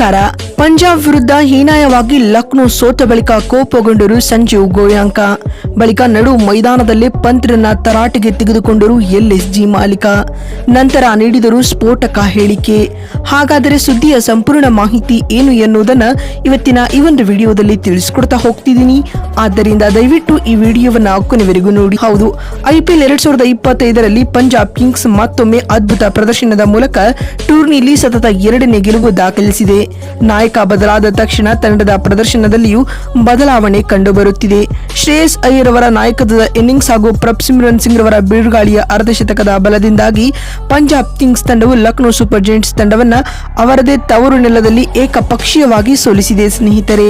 ನಮಸ್ಕಾರ ಪಂಜಾಬ್ ವಿರುದ್ಧ ಹೀನಾಯವಾಗಿ ಲಕ್ನೋ ಸೋತ ಬಳಿಕ ಕೋಪಗೊಂಡರು ಸಂಜೀವ್ ಗೋಯಾಂಕ. ಬಳಿಕ ನಡು ಮೈದಾನದಲ್ಲಿ ಪಂತ್ರನ್ನ ತರಾಟೆಗೆ ತೆಗೆದುಕೊಂಡರು ಎಲ್ಎಸ್ಜಿ ಮಾಲೀಕ. ನಂತರ ನೀಡಿದರು ಸ್ಫೋಟಕ ಹೇಳಿಕೆ. ಹಾಗಾದರೆ ಸುದ್ದಿಯ ಸಂಪೂರ್ಣ ಮಾಹಿತಿ ಏನು ಎನ್ನುವುದನ್ನು ಇವತ್ತಿನ ಈ ಒಂದು ವಿಡಿಯೋದಲ್ಲಿ ತಿಳಿಸಿಕೊಡ್ತಾ ಹೋಗ್ತಿದ್ದೀನಿ. ಆದ್ದರಿಂದ ದಯವಿಟ್ಟು ಈ ವಿಡಿಯೋವನ್ನ ಕೊನೆವರೆಗೂ ನೋಡಿ. ಹೌದು ಐಪಿಎಲ್ ಎರಡ್ ಸಾವಿರದ ಇಪ್ಪತ್ತೈದರಲ್ಲಿ ಪಂಜಾಬ್ ಕಿಂಗ್ಸ್ ಮತ್ತೊಮ್ಮೆ ಅದ್ಭುತ ಪ್ರದರ್ಶನದ ಮೂಲಕ ಟೂರ್ನಿಯಲ್ಲಿ ಸತತ ಎರಡನೇ ಗೆಲುವು ದಾಖಲಿಸಿದೆ. ನಾಯಕ ಬದಲಾದ ತಕ್ಷಣ ತಂಡದ ಪ್ರದರ್ಶನದಲ್ಲಿಯೂ ಬದಲಾವಣೆ ಕಂಡುಬರುತ್ತಿದೆ. ಶ್ರೇಯಸ್ ಅಯ್ಯರ್ ಅವರ ನಾಯಕತ್ವದ ಇನ್ನಿಂಗ್ಸ್ ಹಾಗೂ ಪ್ರಬ್ ಸಿಮ್ರನ್ ಸಿಂಗ್ ರವರ ಬಿಡುಗಾಳಿಯ ಅರ್ಧಶತಕದ ಬಲದಿಂದಾಗಿ ಪಂಜಾಬ್ ಕಿಂಗ್ಸ್ ತಂಡವು ಲಕ್ನೋ ಸೂಪರ್ ಜೈಂಟ್ಸ್ ತಂಡವನ್ನ ಅವರದೇ ತವರು ನೆಲದಲ್ಲಿ ಏಕಪಕ್ಷೀಯವಾಗಿ ಸೋಲಿಸಿದೆ. ಸ್ನೇಹಿತರೆ,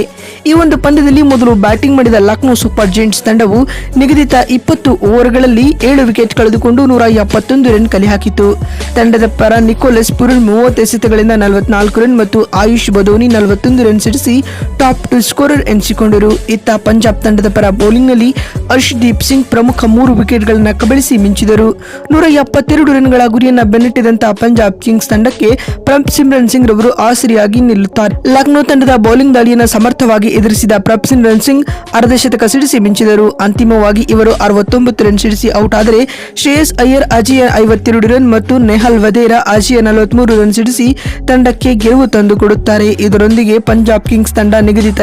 ಈ ಒಂದು ಪಂದ್ಯದಲ್ಲಿ ಮೊದಲು ಬ್ಯಾಟಿಂಗ್ ಮಾಡಿದ ಲಕ್ನೋ ಸೂಪರ್ ಜೈಂಟ್ಸ್ ತಂಡವು ನಿಗದಿತ ಇಪ್ಪತ್ತು ಓವರ್ಗಳಲ್ಲಿ ಏಳು ವಿಕೆಟ್ ಕಳೆದುಕೊಂಡು ನೂರ ಎಪ್ಪತ್ತೊಂದು ರನ್ ಕಲೆ ಹಾಕಿತು ತಂಡದ ಪರ ನಿಕೋಲಸ್ ಪುರುಲ್ ಮೂವತ್ತು ಎಸೆತಗಳಿಂದ ನಲವತ್ನಾಲ್ಕು ರನ್ ಮತ್ತು ಆಯುಷ್ ಬದೋನಿ ನಲವತ್ತೊಂದು ರನ್ ಸಿಡಿಸಿ ಟಾಪ್ ಟು ಸ್ಕೋರರ್ ಎನಿಸಿಕೊಂಡರು. ಇತ್ತ ಪಂಜಾಬ್ ತಂಡದ ಪರ ಬೌಲಿಂಗ್ನಲ್ಲಿ ಹರ್ಷ್ದೀಪ್ ಸಿಂಗ್ ಪ್ರಮುಖ ಮೂರು ವಿಕೆಟ್ಗಳನ್ನು ಕಬಳಿಸಿ ಮಿಂಚಿದರು. ನೂರ ಎಪ್ಪತ್ತೆರಡು ರನ್ಗಳ ಗುರಿಯನ್ನ ಬೆನ್ನಟ್ಟಿದಂತಹ ಪಂಜಾಬ್ ಕಿಂಗ್ಸ್ ತಂಡಕ್ಕೆ ಪ್ರಪ್ ಸಿಮ್ರನ್ ಸಿಂಗ್ ರವರು ಆಸರಿಯಾಗಿ ನಿಲ್ಲುತ್ತಾರೆ. ಲಕ್ನೋ ತಂಡದ ಬೌಲಿಂಗ್ ದಾಳಿಯನ್ನು ಸಮರ್ಥವಾಗಿ ಎದುರಿಸಿದ ಪ್ರಪ್ ಸಿಮ್ರನ್ ಸಿಂಗ್ ಅರ್ಧಶತಕ ಸಿಡಿಸಿ ಮಿಂಚಿದರು. ಅಂತಿಮವಾಗಿ ಇವರು ಅರವತ್ತೊಂಬತ್ತು ರನ್ ಸಿಡಿಸಿ ಔಟ್ ಆದರೆ ಶ್ರೇಯಸ್ ಅಯ್ಯರ್, ಅಜಿಯ ಐವತ್ತೆರಡು ರನ್ ಮತ್ತು ನೆಹಲ್ ವದೇರಾ, ಅಜಿಯ ನಲವತ್ಮೂರು ರನ್ ಸಿಡಿಸಿ ತಂಡಕ್ಕೆ ಗೆಲುವು ತಂದುಕೊಡುತ್ತಾರೆ ಇದರೊಂದಿಗೆ ಪಂಜಾಬ್ ಕಿಂಗ್ಸ್ ತಂಡ ನಿಗದಿತ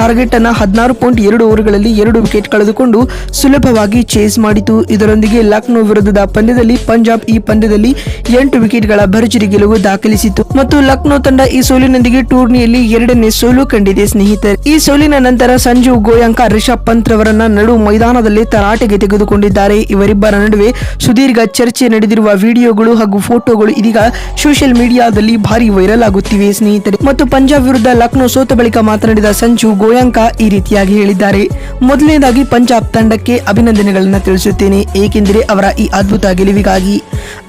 ಟಾರ್ಗೆಟ್ ಅನ್ನು ಹದಿನಾರು ಪಾಯಿಂಟ್ ಎರಡು ಓವರ್ಗಳಲ್ಲಿ ಎರಡು ವಿಕೆಟ್ ಕಳೆದುಕೊಂಡು ಸುಲಭವಾಗಿ ಚೇಸ್ ಮಾಡಿತು. ಇದರೊಂದಿಗೆ ಲಕ್ನೋ ವಿರುದ್ಧದ ಪಂದ್ಯದಲ್ಲಿ ಪಂಜಾಬ್ ಈ ಪಂದ್ಯದಲ್ಲಿ ಎಂಟು ವಿಕೆಟ್ಗಳ ಭರ್ಜರಿ ಗೆಲುವು ದಾಖಲಿಸಿತು ಮತ್ತು ಲಕ್ನೋ ತಂಡ ಈ ಸೋಲಿನೊಂದಿಗೆ ಟೂರ್ನಿಯಲ್ಲಿ ಎರಡನೇ ಸೋಲು ಕಂಡಿದೆ, ಸ್ನೇಹಿತರೆ. ಈ ಸೋಲಿನ ನಂತರ ಸಂಜು ಗೋಯಂಕ ರಿಷಬ್ ಪಂತ್ ರವರನ್ನ ನಡು ಮೈದಾನದಲ್ಲಿ ತರಾಟೆಗೆ ತೆಗೆದುಕೊಂಡಿದ್ದಾರೆ. ಇವರಿಬ್ಬರ ನಡುವೆ ಸುದೀರ್ಘ ಚರ್ಚೆ ನಡೆದಿರುವ ವಿಡಿಯೋಗಳು ಹಾಗೂ ಫೋಟೋಗಳು ಇದೀಗ ಸೋಷಿಯಲ್ ಮೀಡಿಯಾದಲ್ಲಿ ಭಾರಿ ವೈರಲ್ ಆಗುತ್ತಿವೆ, ಸ್ನೇಹಿತರೆ. ಮತ್ತು ಪಂಜಾಬ್ ವಿರುದ್ಧ ಲಕ್ನೋ ಸೋತ ಬಳಿಕ ಮಾತನಾಡಿದ ಸಂಜು ಗೋಯಂಕ ಈ ರೀತಿಯಾಗಿ ಹೇಳಿದ್ದಾರೆ. ಮೊದಲನೇದಾಗಿ ಪಂಜಾಬ್ ತಂಡಕ್ಕೆ ಅಭಿನಂದನೆಗಳನ್ನು ತಿಳಿಸುತ್ತೇನೆ. ಏಕೆಂದರೆ ಅವರ ಈ ಅದ್ಭುತ ಗೆಲುವಿಗಾಗಿ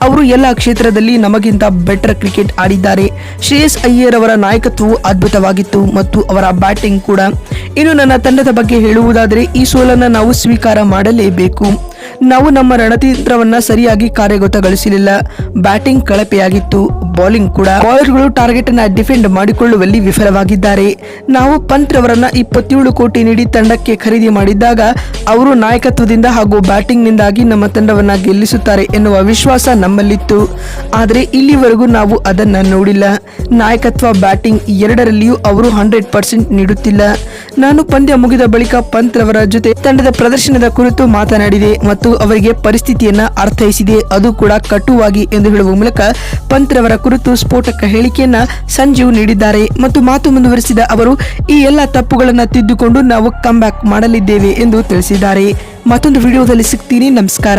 ಅವರು ಎಲ್ಲ ಕ್ಷೇತ್ರದಲ್ಲಿ ನಮಗಿಂತ ಬೆಟರ್ ಕ್ರಿಕೆಟ್ ಆಡಿದ್ದಾರೆ. ಶ್ರೇಯಸ್ ಅಯ್ಯರ್ ಅವರ ನಾಯಕತ್ವವು ಅದ್ಭುತವಾಗಿತ್ತು ಮತ್ತು ಅವರ ಬ್ಯಾಟಿಂಗ್ ಕೂಡ. ಇನ್ನು ನನ್ನ ತಂಡದ ಬಗ್ಗೆ ಹೇಳುವುದಾದರೆ ಈ ಸೋಲನ್ನು ನಾವು ಸ್ವೀಕಾರ ಮಾಡಲೇಬೇಕು. ನಾವು ನಮ್ಮ ರಣತಂತ್ರವನ್ನ ಸರಿಯಾಗಿ ಕಾರ್ಯಗತಗೊಳಿಸಲಿಲ್ಲ. ಬ್ಯಾಟಿಂಗ್ ಕಳಪೆಯಾಗಿತ್ತು. ಬೌಲಿಂಗ್ ಕೂಡ. ಬೌಲರ್ಗಳು ಟಾರ್ಗೆಟ್ ಅನ್ನ ಡಿಫೆಂಡ್ ಮಾಡಿಕೊಳ್ಳುವಲ್ಲಿ ವಿಫಲವಾಗಿದ್ದಾರೆ. ನಾವು ಪಂತ್ ರವರನ್ನ ಇಪ್ಪತ್ತೇಳು ಕೋಟಿ ನೀಡಿ ತಂಡಕ್ಕೆ ಖರೀದಿ ಮಾಡಿದ್ದಾಗ ಅವರು ನಾಯಕತ್ವದಿಂದ ಹಾಗೂ ಬ್ಯಾಟಿಂಗ್ ನಿಂದಾಗಿ ನಮ್ಮ ತಂಡವನ್ನ ಗೆಲ್ಲಿಸುತ್ತಾರೆ ಎನ್ನುವ ವಿಶ್ವಾಸ ನಮ್ಮಲ್ಲಿತ್ತು. ಆದರೆ ಇಲ್ಲಿವರೆಗೂ ನಾವು ಅದನ್ನ ನೋಡಿಲ್ಲ. ನಾಯಕತ್ವ ಬ್ಯಾಟಿಂಗ್ ಎರಡರಲ್ಲಿಯೂ ಅವರು ಹಂಡ್ರೆಡ್ ಪರ್ಸೆಂಟ್ ನೀಡುತ್ತಿಲ್ಲ. ನಾನು ಪಂದ್ಯ ಮುಗಿದ ಬಳಿಕ ಪಂತ್ ರವರ ಜೊತೆ ತಂಡದ ಪ್ರದರ್ಶನದ ಕುರಿತು ಮಾತನಾಡಿದೆ ಮತ್ತು ಅವರಿಗೆ ಪರಿಸ್ಥಿತಿಯನ್ನ ಅರ್ಥೈಸಿದೆ. ಅದು ಕೂಡ ಕಟುವಾಗಿ ಎಂದು ಹೇಳುವ ಮೂಲಕ ಪಂತ್ ರವರ ಕುರಿತು ಸ್ಫೋಟಕ ಹೇಳಿಕೆಯನ್ನ ಸಂಜೀವ್ ನೀಡಿದ್ದಾರೆ. ಮತ್ತು ಮಾತು ಮುಂದುವರೆಸಿದ ಅವರು, ಈ ಎಲ್ಲ ತಪ್ಪುಗಳನ್ನು ತಿದ್ದುಕೊಂಡು ನಾವು ಕಮ್ ಮಾಡಲಿದ್ದೇವೆ ಎಂದು ತಿಳಿಸಿದ್ದಾರೆ. ಮತ್ತೊಂದು ವಿಡಿಯೋದಲ್ಲಿ ಸಿಗ್ತೀನಿ. ನಮಸ್ಕಾರ.